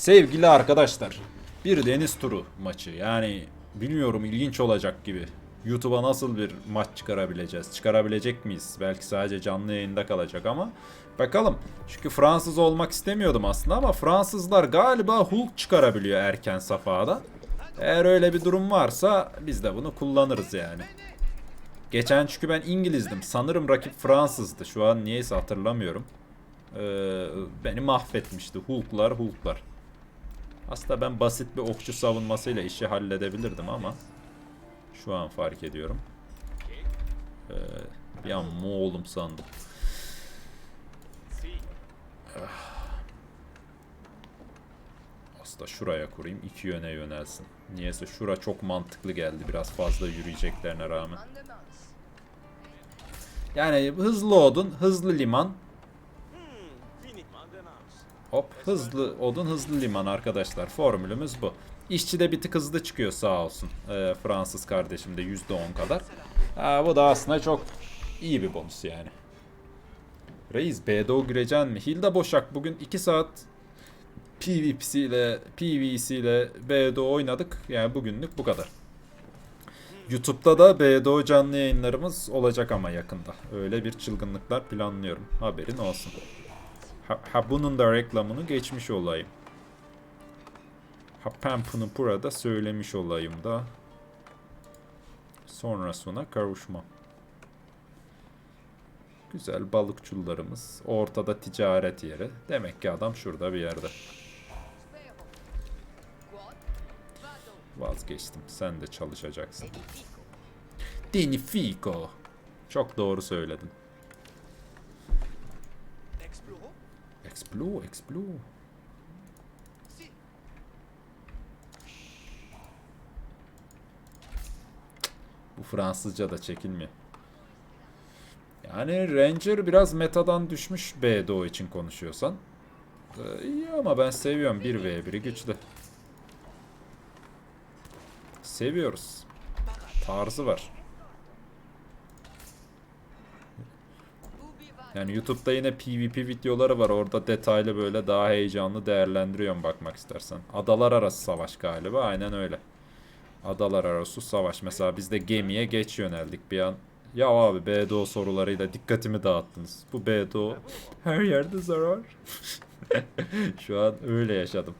Sevgili arkadaşlar, bir deniz turu maçı. Yani bilmiyorum ilginç olacak gibi. YouTube'a nasıl bir maç çıkarabileceğiz? Çıkarabilecek miyiz? Belki sadece canlı yayında kalacak ama bakalım. Çünkü Fransız olmak istemiyordum aslında ama Fransızlar galiba Hulk çıkarabiliyor erken safhada. Eğer öyle bir durum varsa biz de bunu kullanırız yani. Geçen çünkü ben İngilizdim. Sanırım rakip Fransızdı. Şu an niyeyse hatırlamıyorum. Ee, beni mahvetmişti. Hulklar, Hulklar. Aslında ben basit bir okçu savunmasıyla işi halledebilirdim ama şu an fark ediyorum. Ee, bir an Moğol'um sandım. Aslında şuraya kurayım. iki yöne yönelsin. Niyeyse şura çok mantıklı geldi. Biraz fazla yürüyeceklerine rağmen. Yani hızlı odun, hızlı liman. Hop hızlı odun, hızlı liman arkadaşlar. Formülümüz bu. İşçi de bir tık hızlı çıkıyor sağ olsun. Ee, Fransız kardeşim de %10 kadar. Ha, bu da aslında çok iyi bir bonus yani. Reis BDO gireceksin mi? Hilda Boşak bugün 2 saat PvP'siyle, PvE'siyle BDO oynadık. Yani bugünlük bu kadar. YouTube'da da BDO canlı yayınlarımız olacak ama yakında. Öyle bir çılgınlıklar planlıyorum. Haberin olsun. Ha, ha bunun da reklamını geçmiş olayım. Ha bunu burada söylemiş olayım da. Sonrasına kavuşma. Güzel balıkçullarımız. Ortada ticaret yeri. Demek ki adam şurada bir yerde. Vazgeçtim. Sen de çalışacaksın. Dinifico. Çok doğru söyledin. Explore, explore. Bu Fransızca da çekilmiyor. Yani Ranger biraz metadan düşmüş BDO için konuşuyorsan. Ee, iyi ama ben seviyorum 1v1'i güçlü. Seviyoruz. Tarzı var. Yani YouTube'da yine PvP videoları var. Orada detaylı böyle daha heyecanlı değerlendiriyorum bakmak istersen. Adalar arası savaş galiba. Aynen öyle. Adalar arası savaş. Mesela biz de gemiye geç yöneldik bir an. Ya abi BDO sorularıyla dikkatimi dağıttınız. Bu BDO her yerde zarar. Şu an öyle yaşadım.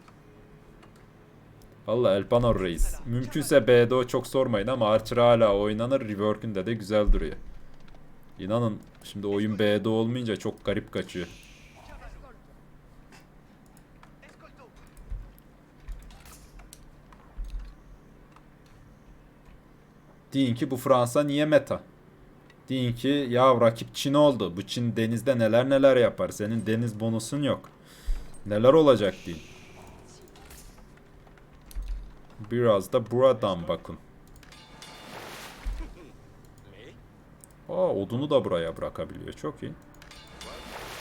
Valla Elpanor Reis. Mümkünse BDO çok sormayın ama Archer hala oynanır. Rework'ünde de güzel duruyor. İnanın şimdi oyun B'de olmayınca çok garip kaçıyor. Deyin ki bu Fransa niye meta? Deyin ki ya rakip Çin oldu. Bu Çin denizde neler neler yapar. Senin deniz bonusun yok. Neler olacak deyin. Biraz da buradan bakın. Aa odunu da buraya bırakabiliyor. Çok iyi.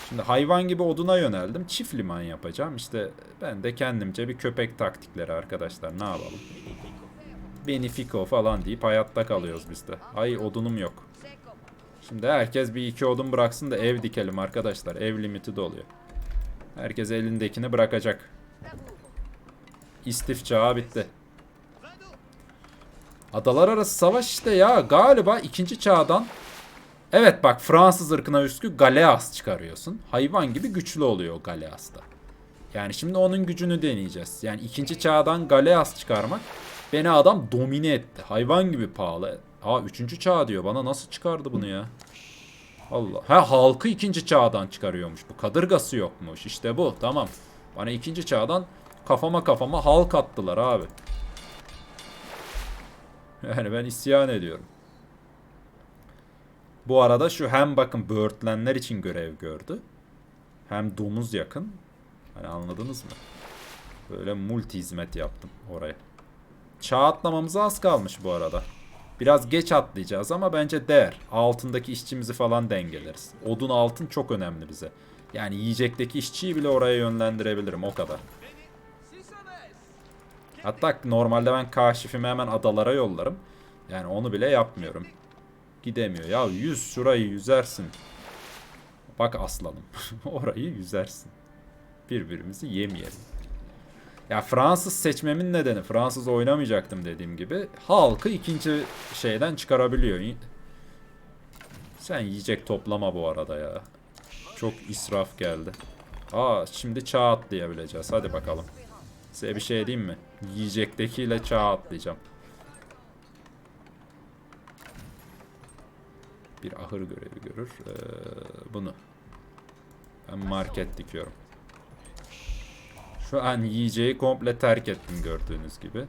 Şimdi hayvan gibi oduna yöneldim. Çift liman yapacağım. İşte ben de kendimce bir köpek taktikleri arkadaşlar. Ne yapalım? Benefico falan deyip hayatta kalıyoruz biz de. Ay odunum yok. Şimdi herkes bir iki odun bıraksın da ev dikelim arkadaşlar. Ev limiti doluyor. Herkes elindekini bırakacak. İstif çağı bitti. Adalar arası savaş işte ya. Galiba ikinci çağdan Evet bak Fransız ırkına üskü Galeas çıkarıyorsun. Hayvan gibi güçlü oluyor o Galeas'ta. Yani şimdi onun gücünü deneyeceğiz. Yani ikinci çağdan Galeas çıkarmak beni adam domine etti. Hayvan gibi pahalı. Aa üçüncü çağ diyor. Bana nasıl çıkardı bunu ya? Allah. Ha halkı ikinci çağdan çıkarıyormuş. Bu kadırgası yokmuş. İşte bu. Tamam. Bana ikinci çağdan kafama kafama halk attılar abi. Yani ben isyan ediyorum. Bu arada şu hem bakın böğürtlenler için görev gördü. Hem domuz yakın. Hani anladınız mı? Böyle multi hizmet yaptım oraya. Çağ atlamamıza az kalmış bu arada. Biraz geç atlayacağız ama bence değer. Altındaki işçimizi falan dengeleriz. Odun altın çok önemli bize. Yani yiyecekteki işçiyi bile oraya yönlendirebilirim o kadar. Hatta normalde ben kaşifimi hemen adalara yollarım. Yani onu bile yapmıyorum. Gidemiyor. Ya yüz şurayı yüzersin. Bak aslanım. Orayı yüzersin. Birbirimizi yemeyelim. Ya Fransız seçmemin nedeni Fransız oynamayacaktım dediğim gibi. Halkı ikinci şeyden çıkarabiliyor. Sen yiyecek toplama bu arada ya. Çok israf geldi. Aa şimdi çağ atlayabileceğiz. Hadi bakalım. Size bir şey diyeyim mi? Yiyecektekiyle çağ atlayacağım. Bir ahır görevi görür. Ee, bunu. Ben market dikiyorum. Şu an yiyeceği komple terk ettim gördüğünüz gibi.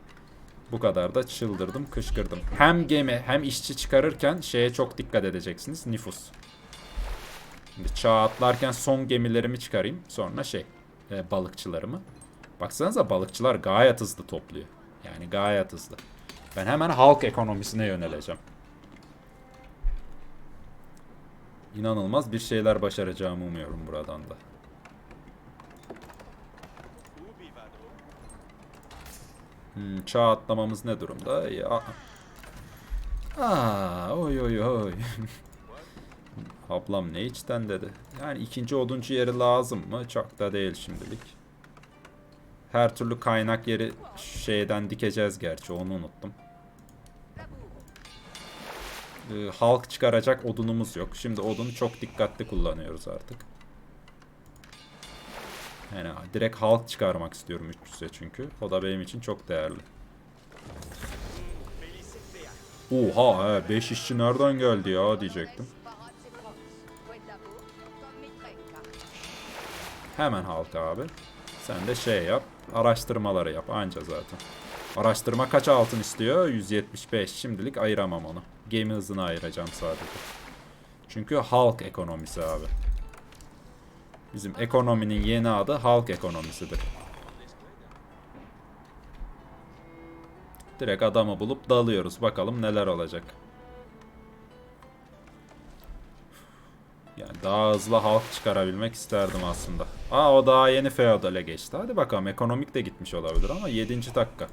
Bu kadar da çıldırdım, kışkırdım. Hem gemi hem işçi çıkarırken şeye çok dikkat edeceksiniz. Nüfus. Şimdi çağ atlarken son gemilerimi çıkarayım. Sonra şey, e, balıkçılarımı. Baksanıza balıkçılar gayet hızlı topluyor. Yani gayet hızlı. Ben hemen halk ekonomisine yöneleceğim. İnanılmaz bir şeyler başaracağımı umuyorum buradan da. Hmm, çağ atlamamız ne durumda? Ya. Aa, oy oy oy. Ablam ne içten dedi. Yani ikinci oduncu yeri lazım mı? Çok da değil şimdilik. Her türlü kaynak yeri şeyden dikeceğiz gerçi onu unuttum. Ee, halk çıkaracak odunumuz yok. Şimdi odunu çok dikkatli kullanıyoruz artık. Yani direkt halk çıkarmak istiyorum 300'e çünkü. O da benim için çok değerli. Oha 5 işçi nereden geldi ya diyecektim. Hemen halk abi. Sen de şey yap. Araştırmaları yap anca zaten. Araştırma kaç altın istiyor? 175. Şimdilik ayıramam onu. Gemi hızını ayıracağım sadece. Çünkü halk ekonomisi abi. Bizim ekonominin yeni adı halk ekonomisidir. Direkt adamı bulup dalıyoruz. Bakalım neler olacak. Yani daha hızlı halk çıkarabilmek isterdim aslında. Aa o daha yeni feodale geçti. Hadi bakalım ekonomik de gitmiş olabilir ama 7. dakika.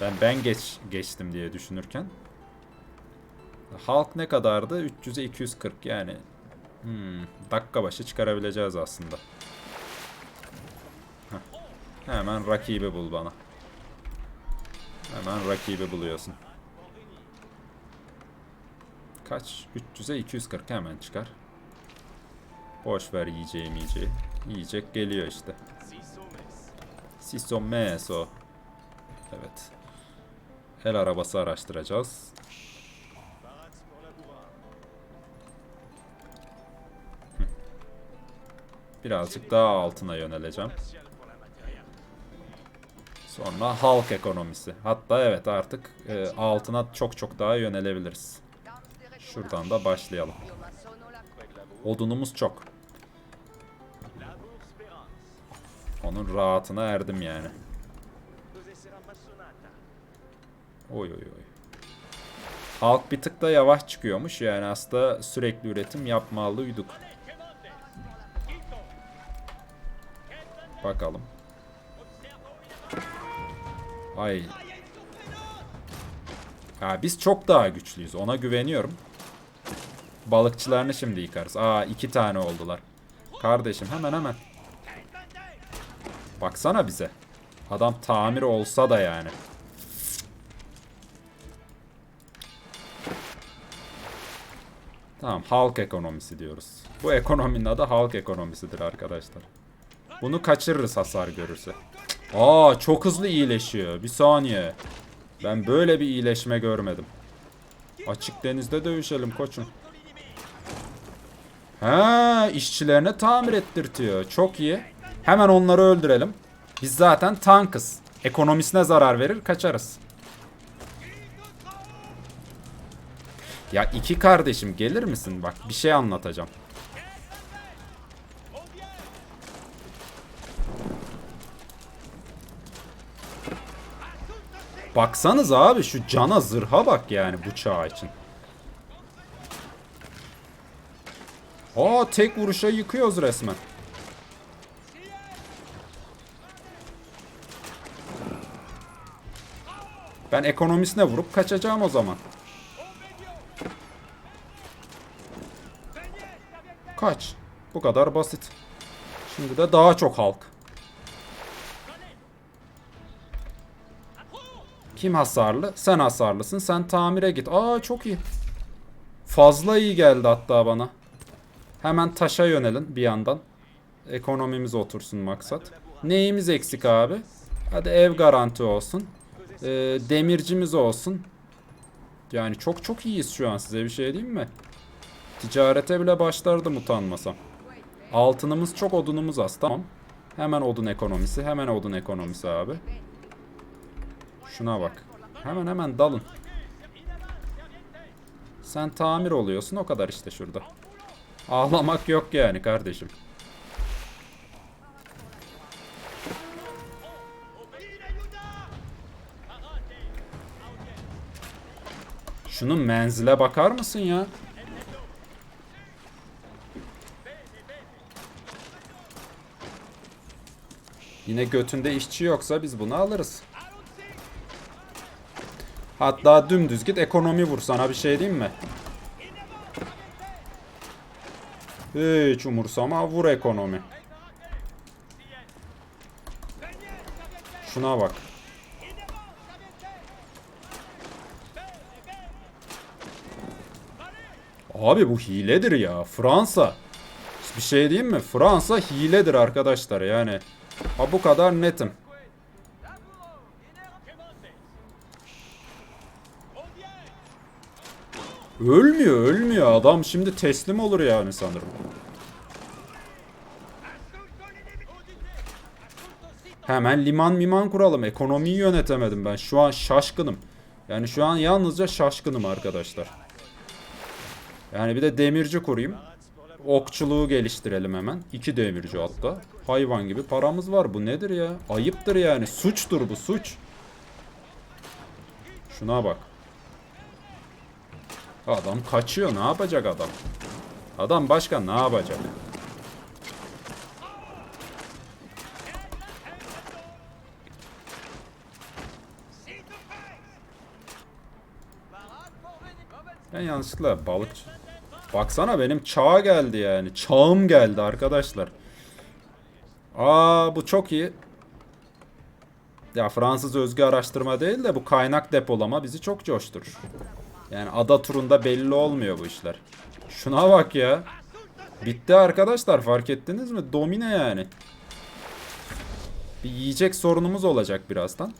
Ben ben geç geçtim diye düşünürken. Halk ne kadardı? 300'e 240 yani. Hmm, dakika başı çıkarabileceğiz aslında. Heh. Hemen rakibi bul bana. Hemen rakibi buluyorsun. Kaç? 300'e 240 hemen çıkar. Boş ver yiyeceğim yiyeceği. Yiyecek geliyor işte. Siso meso. Evet. El arabası araştıracağız. Birazcık daha altına yöneleceğim. Sonra halk ekonomisi. Hatta evet artık e, altına çok çok daha yönelebiliriz. Şuradan da başlayalım. Odunumuz çok. Onun rahatına erdim yani. Oy oy oy. Halk bir tık da yavaş çıkıyormuş yani aslında sürekli üretim yapmalıydık. Bakalım. Ay. Ha, biz çok daha güçlüyüz ona güveniyorum. Balıkçılarını şimdi yıkarız. Aa iki tane oldular. Kardeşim hemen hemen. Baksana bize. Adam tamir olsa da yani. Tamam halk ekonomisi diyoruz. Bu ekonominin adı halk ekonomisidir arkadaşlar. Bunu kaçırırız hasar görürse. Aa çok hızlı iyileşiyor. Bir saniye. Ben böyle bir iyileşme görmedim. Açık denizde dövüşelim koçum. Ha, işçilerine tamir ettirtiyor. Çok iyi. Hemen onları öldürelim. Biz zaten tankız. Ekonomisine zarar verir, kaçarız. Ya iki kardeşim gelir misin? Bak bir şey anlatacağım. Baksanız abi şu cana zırha bak yani bu çağ için. Aa tek vuruşa yıkıyoruz resmen. Ben ekonomisine vurup kaçacağım o zaman. Kaç. Bu kadar basit. Şimdi de daha çok halk. Kim hasarlı? Sen hasarlısın. Sen tamire git. Aa çok iyi. Fazla iyi geldi hatta bana. Hemen taşa yönelin bir yandan. Ekonomimiz otursun maksat. Neyimiz eksik abi? Hadi ev garanti olsun. Ee, demircimiz olsun. Yani çok çok iyiyiz şu an size bir şey diyeyim mi? Ticarete bile başlardım utanmasam. Altınımız çok odunumuz az tamam. Hemen odun ekonomisi hemen odun ekonomisi abi. Şuna bak. Hemen hemen dalın. Sen tamir oluyorsun o kadar işte şurada. Ağlamak yok yani kardeşim. Şunun menzile bakar mısın ya? Yine götünde işçi yoksa biz bunu alırız. Hatta dümdüz git ekonomi vur sana bir şey diyeyim mi? Hiç umursama vur ekonomi. Şuna bak. Abi bu hiledir ya. Fransa. Bir şey diyeyim mi? Fransa hiledir arkadaşlar yani. Ha bu kadar netim. Ölmüyor ölmüyor adam şimdi teslim olur yani sanırım. Hemen liman miman kuralım. Ekonomiyi yönetemedim ben. Şu an şaşkınım. Yani şu an yalnızca şaşkınım arkadaşlar. Yani bir de demirci kurayım. Okçuluğu geliştirelim hemen. İki demirci hatta. Hayvan gibi paramız var. Bu nedir ya? Ayıptır yani. Suçtur bu suç. Şuna bak. Adam kaçıyor. Ne yapacak adam? Adam başka ne yapacak? Ben yanlışlıkla balıkçı... Baksana benim çağa geldi yani. Çağım geldi arkadaşlar. Aa bu çok iyi. Ya Fransız özgü araştırma değil de bu kaynak depolama bizi çok coşturur. Yani ada turunda belli olmuyor bu işler. Şuna bak ya. Bitti arkadaşlar fark ettiniz mi? Domine yani. Bir yiyecek sorunumuz olacak birazdan.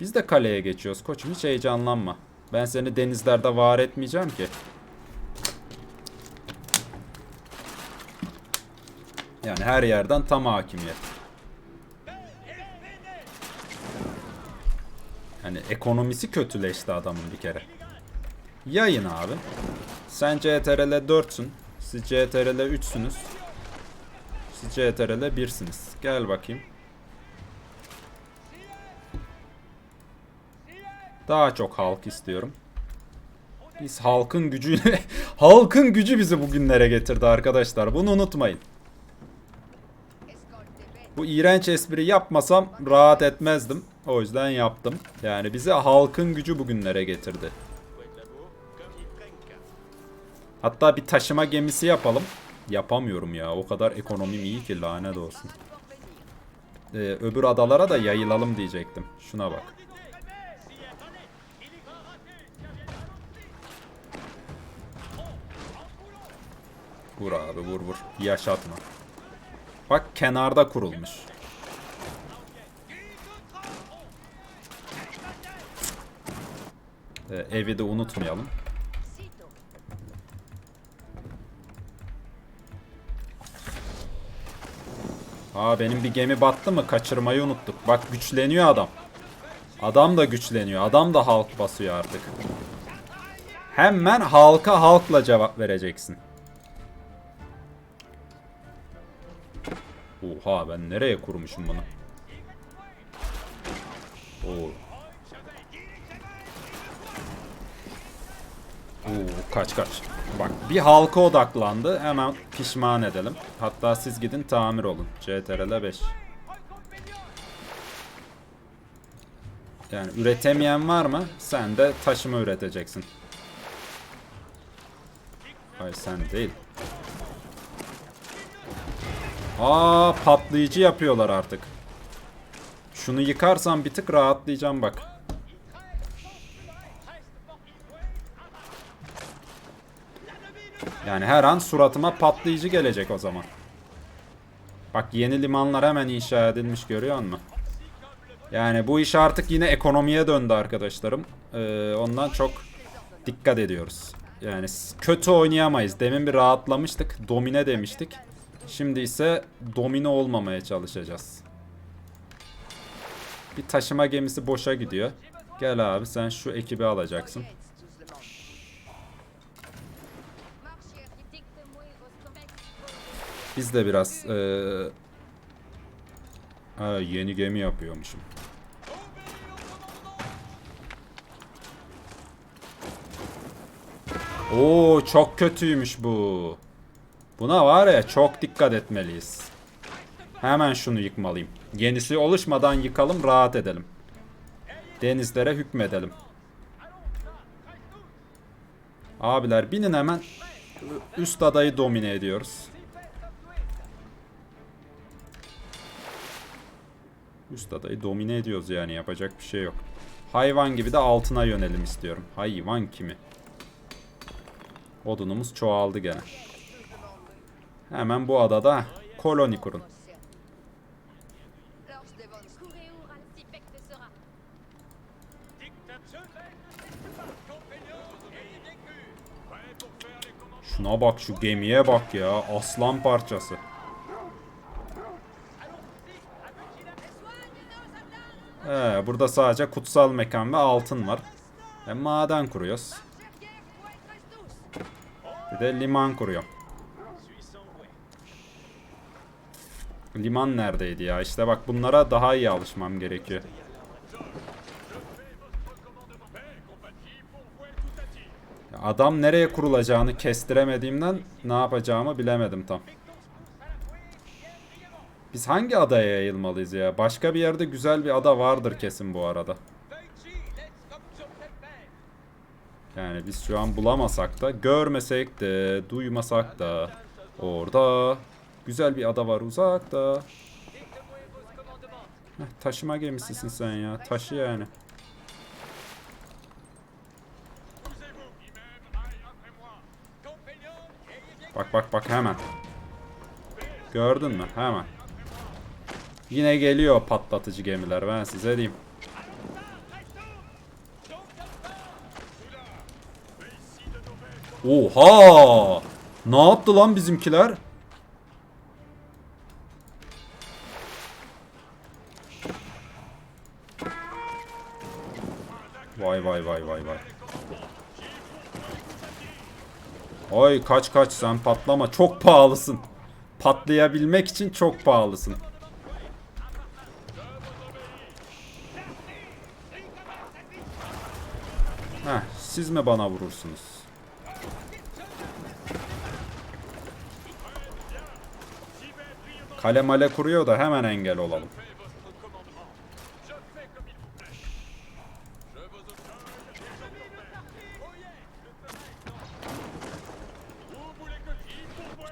Biz de kaleye geçiyoruz koçum hiç heyecanlanma. Ben seni denizlerde var etmeyeceğim ki. Yani her yerden tam hakimiyet. Yani ekonomisi kötüleşti adamın bir kere. Yayın abi. Sen CTRL 4'sün. Siz CTRL 3'sünüz. Siz CTRL 1'siniz. Gel bakayım. Daha çok halk istiyorum. Biz halkın gücüyle halkın gücü bizi bugünlere getirdi arkadaşlar. Bunu unutmayın. Bu iğrenç espri yapmasam rahat etmezdim. O yüzden yaptım. Yani bizi halkın gücü bugünlere getirdi. Hatta bir taşıma gemisi yapalım. Yapamıyorum ya. O kadar ekonomim iyi ki lanet olsun. Ee, öbür adalara da yayılalım diyecektim. Şuna bak. Vur abi vur vur. Yaşatma. Bak kenarda kurulmuş. Ee, evi de unutmayalım. Aa benim bir gemi battı mı? Kaçırmayı unuttuk. Bak güçleniyor adam. Adam da güçleniyor. Adam da halk basıyor artık. Hemen halka halkla cevap vereceksin. Oha ben nereye kurmuşum bunu? Oo. Oo, kaç kaç. Bak bir halka odaklandı. Hemen pişman edelim. Hatta siz gidin tamir olun. CTRL 5. Yani üretemeyen var mı? Sen de taşıma üreteceksin. Hayır sen değil. Aa patlayıcı yapıyorlar artık. Şunu yıkarsam bir tık rahatlayacağım bak. Yani her an suratıma patlayıcı gelecek o zaman. Bak yeni limanlar hemen inşa edilmiş görüyor musun? Yani bu iş artık yine ekonomiye döndü arkadaşlarım. Ee, ondan çok dikkat ediyoruz. Yani kötü oynayamayız. Demin bir rahatlamıştık. Domine demiştik. Şimdi ise domine olmamaya çalışacağız. Bir taşıma gemisi boşa gidiyor. Gel abi sen şu ekibi alacaksın. Biz de biraz eee ha, yeni gemi yapıyormuşum. Oo çok kötüymüş bu. Buna var ya çok dikkat etmeliyiz. Hemen şunu yıkmalıyım. Yenisi oluşmadan yıkalım rahat edelim. Denizlere hükmedelim. Abiler binin hemen üst adayı domine ediyoruz. Üst adayı domine ediyoruz yani yapacak bir şey yok. Hayvan gibi de altına yönelim istiyorum. Hayvan kimi? Odunumuz çoğaldı gene. Hemen bu adada koloni kurun. Şuna bak şu gemiye bak ya. Aslan parçası. Ee, burada sadece kutsal mekan ve altın var. E, maden kuruyoruz. Bir de liman kuruyor. Liman neredeydi ya? İşte bak bunlara daha iyi alışmam gerekiyor. Adam nereye kurulacağını kestiremediğimden ne yapacağımı bilemedim tam. Biz hangi adaya yayılmalıyız ya? Başka bir yerde güzel bir ada vardır kesin bu arada. Yani biz şu an bulamasak da, görmesek de, duymasak da orada güzel bir ada var uzakta. Heh, taşıma gemisisin sen ya. Taşı yani. Bak bak bak hemen. Gördün mü? Hemen. Yine geliyor patlatıcı gemiler ben size diyeyim. Oha! Ne yaptı lan bizimkiler? Vay vay vay vay vay. Oy kaç kaç sen patlama çok pahalısın. Patlayabilmek için çok pahalısın. Heh, siz mi bana vurursunuz? Kale male kuruyor da hemen engel olalım.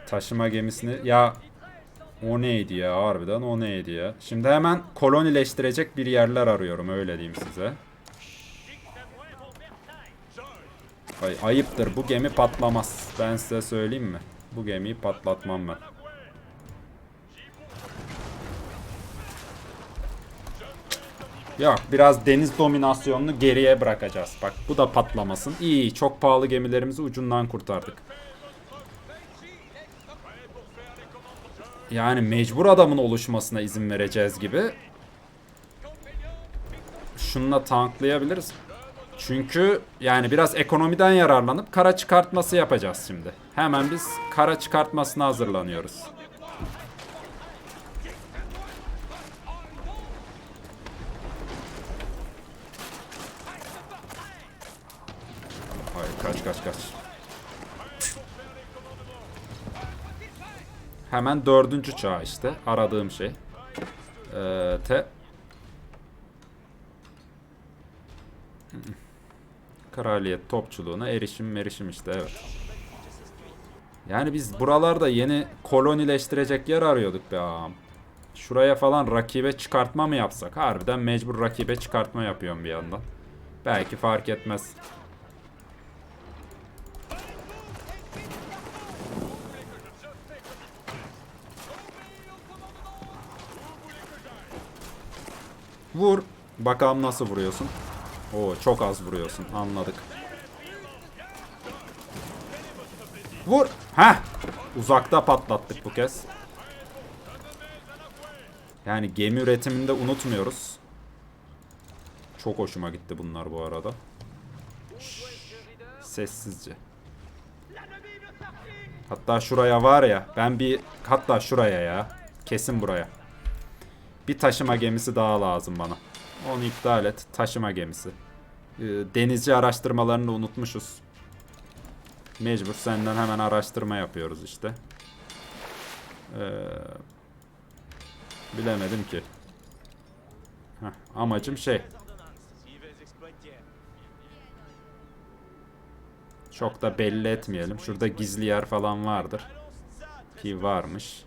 Taşıma gemisini ya o neydi ya harbiden o neydi ya. Şimdi hemen kolonileştirecek bir yerler arıyorum öyle diyeyim size. Ay, ayıptır bu gemi patlamaz. Ben size söyleyeyim mi? Bu gemiyi patlatmam ben. Yok biraz deniz dominasyonunu geriye bırakacağız. Bak bu da patlamasın. İyi çok pahalı gemilerimizi ucundan kurtardık. Yani mecbur adamın oluşmasına izin vereceğiz gibi. Şununla tanklayabiliriz. Çünkü yani biraz ekonomiden yararlanıp kara çıkartması yapacağız şimdi. Hemen biz kara çıkartmasına hazırlanıyoruz. Hayır kaç kaç kaç. Hemen dördüncü çağ işte aradığım şey. Ee, te Kraliyet topçuluğuna erişim merişim işte evet. Yani biz buralarda yeni kolonileştirecek yer arıyorduk be ağam. Şuraya falan rakibe çıkartma mı yapsak? Harbiden mecbur rakibe çıkartma yapıyorum bir yandan. Belki fark etmez. Vur. Bakalım nasıl vuruyorsun. Oo çok az vuruyorsun. Anladık. Vur. Heh. Uzakta patlattık bu kez. Yani gemi üretiminde unutmuyoruz. Çok hoşuma gitti bunlar bu arada. Şşş. Sessizce. Hatta şuraya var ya. Ben bir hatta şuraya ya. Kesin buraya. Bir taşıma gemisi daha lazım bana. Onu iptal et. Taşıma gemisi. Ee, denizci araştırmalarını unutmuşuz. Mecbur senden hemen araştırma yapıyoruz işte. Ee, bilemedim ki. Heh, amacım şey. Çok da belli etmeyelim. Şurada gizli yer falan vardır. Ki varmış.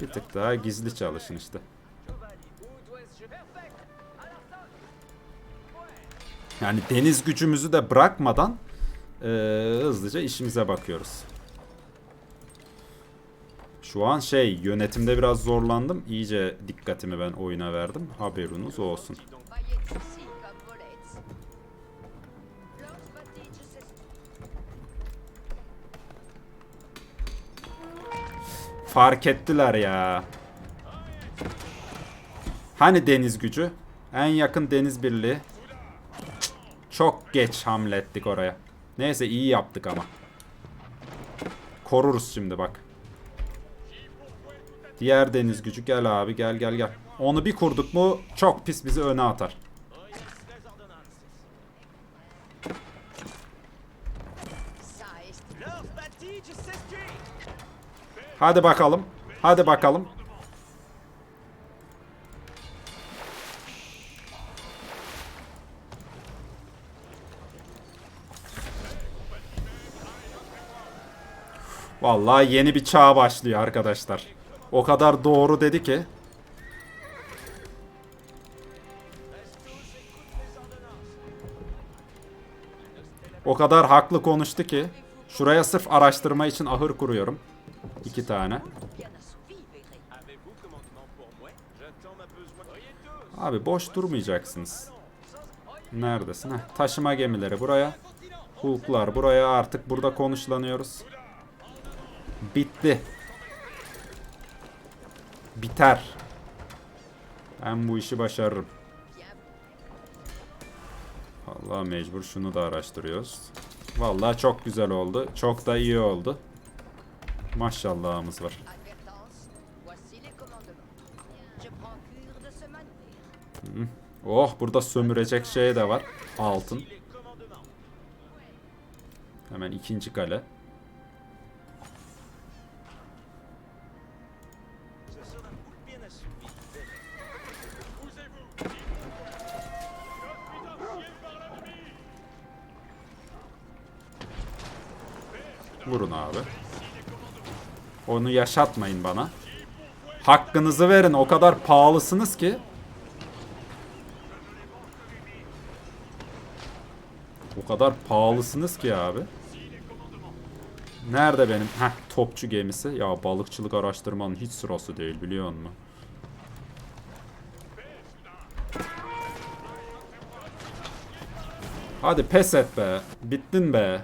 Bir tık daha gizli çalışın işte. Yani deniz gücümüzü de bırakmadan eee, hızlıca işimize bakıyoruz. Şu an şey yönetimde biraz zorlandım. İyice dikkatimi ben oyuna verdim. Haberiniz olsun. Fark ettiler ya. Hani deniz gücü? En yakın deniz birliği. Çok geç hamle ettik oraya. Neyse iyi yaptık ama. Koruruz şimdi bak. Diğer deniz gücü gel abi gel gel gel. Onu bir kurduk mu çok pis bizi öne atar. Hadi bakalım. Hadi bakalım. Vallahi yeni bir çağ başlıyor arkadaşlar. O kadar doğru dedi ki. O kadar haklı konuştu ki. Şuraya sırf araştırma için ahır kuruyorum. İki tane. Abi boş durmayacaksınız. Neredesin? Heh, taşıma gemileri buraya. Hulklar buraya artık burada konuşlanıyoruz. Bitti. Biter. Ben bu işi başarırım. Vallahi mecbur şunu da araştırıyoruz. Vallahi çok güzel oldu. Çok da iyi oldu. Maşallahımız var. Oh burada sömürecek şey de var. Altın. Hemen ikinci kale. Vurun abi. Onu yaşatmayın bana. Hakkınızı verin. O kadar pahalısınız ki. O kadar pahalısınız ki abi. Nerede benim? Heh topçu gemisi. Ya balıkçılık araştırmanın hiç sırası değil biliyor musun? Hadi pes et be. Bittin be.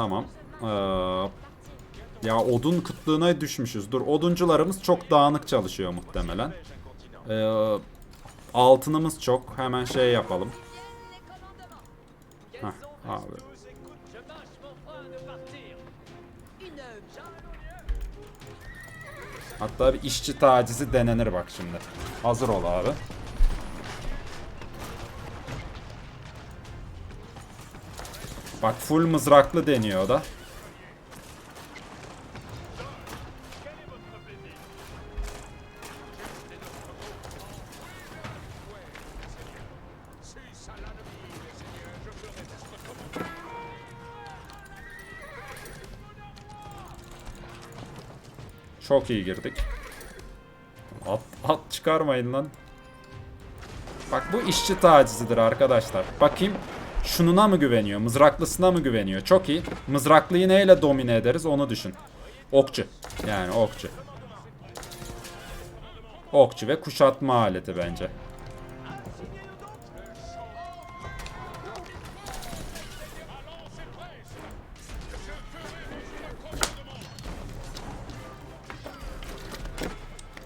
Tamam. Ee, ya odun kıtlığına düşmüşüz. Dur oduncularımız çok dağınık çalışıyor muhtemelen. Ee, altınımız çok. Hemen şey yapalım. Heh, abi. Hatta bir işçi tacizi denenir bak şimdi. Hazır ol abi. Bak full mızraklı deniyor da. Çok iyi girdik. At, at çıkarmayın lan. Bak bu işçi tacizidir arkadaşlar. Bakayım şununa mı güveniyor? Mızraklısına mı güveniyor? Çok iyi. Mızraklıyı neyle domine ederiz onu düşün. Okçu. Yani okçu. Okçu ve kuşatma aleti bence.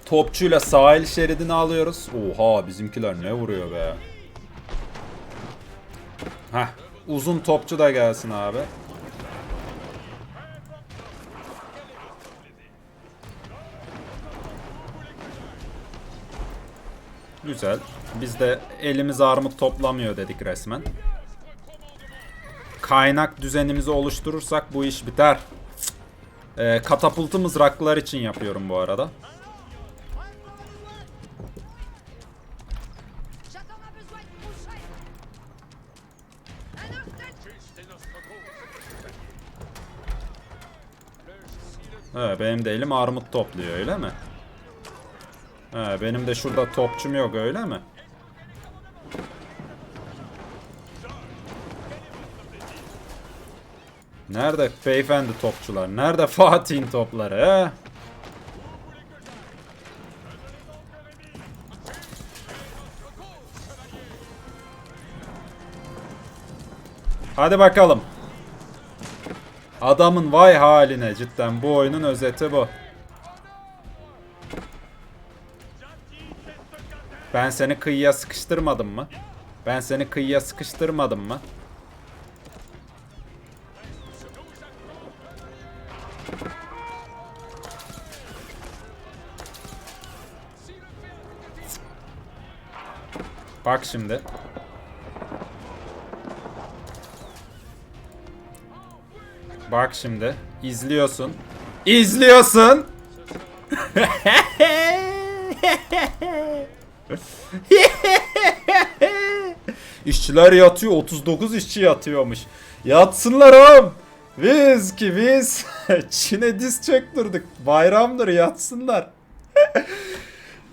Topçuyla sahil şeridini alıyoruz. Oha bizimkiler ne vuruyor be. Heh. Uzun topçu da gelsin abi. Güzel. Biz de elimiz armut toplamıyor dedik resmen. Kaynak düzenimizi oluşturursak bu iş biter. Ee, katapultu mızraklar için yapıyorum bu arada. He, benim de elim armut topluyor öyle mi? He, benim de şurada topçum yok öyle mi? Nerede beyefendi topçular? Nerede Fatih'in topları he? Hadi bakalım. Adamın vay haline cidden bu oyunun özeti bu. Ben seni kıyıya sıkıştırmadım mı? Ben seni kıyıya sıkıştırmadım mı? Bak şimdi. Bak şimdi. İzliyorsun. İzliyorsun. İşçiler yatıyor. 39 işçi yatıyormuş. Yatsınlar oğlum. Biz ki biz Çin'e diz çöktürdük. Bayramdır yatsınlar.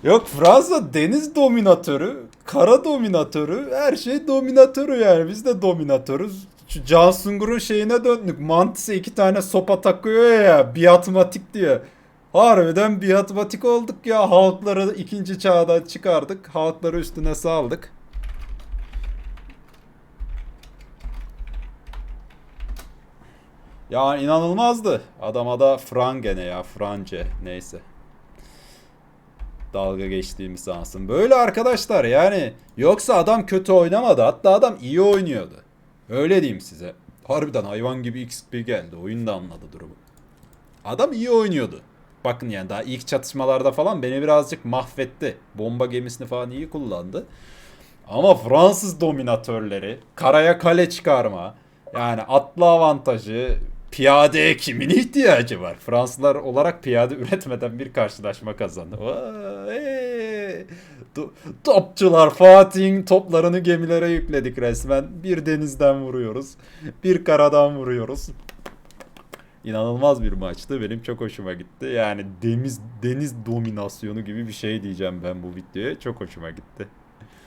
Yok Fransa deniz dominatörü, kara dominatörü, her şey dominatörü yani. Biz de dominatörüz. Şu Can Sungur'un şeyine döndük. Mantis'e iki tane sopa takıyor ya, biatmatik diye. Harbiden biatmatik olduk ya. Halkları ikinci çağdan çıkardık. Halkları üstüne saldık. Ya inanılmazdı. Adama da Frange ne ya, France neyse dalga geçtiğimi sansın. Böyle arkadaşlar yani. Yoksa adam kötü oynamadı. Hatta adam iyi oynuyordu. Öyle diyeyim size. Harbiden hayvan gibi XP geldi. Oyun da anladı durumu. Adam iyi oynuyordu. Bakın yani daha ilk çatışmalarda falan beni birazcık mahvetti. Bomba gemisini falan iyi kullandı. Ama Fransız dominatörleri karaya kale çıkarma yani atlı avantajı piyadeye kimin ihtiyacı var? Fransızlar olarak piyade üretmeden bir karşılaşma kazandı. Vay! Topçular Fatih'in toplarını gemilere yükledik resmen. Bir denizden vuruyoruz. Bir karadan vuruyoruz. İnanılmaz bir maçtı. Benim çok hoşuma gitti. Yani deniz deniz dominasyonu gibi bir şey diyeceğim ben bu videoya. Çok hoşuma gitti.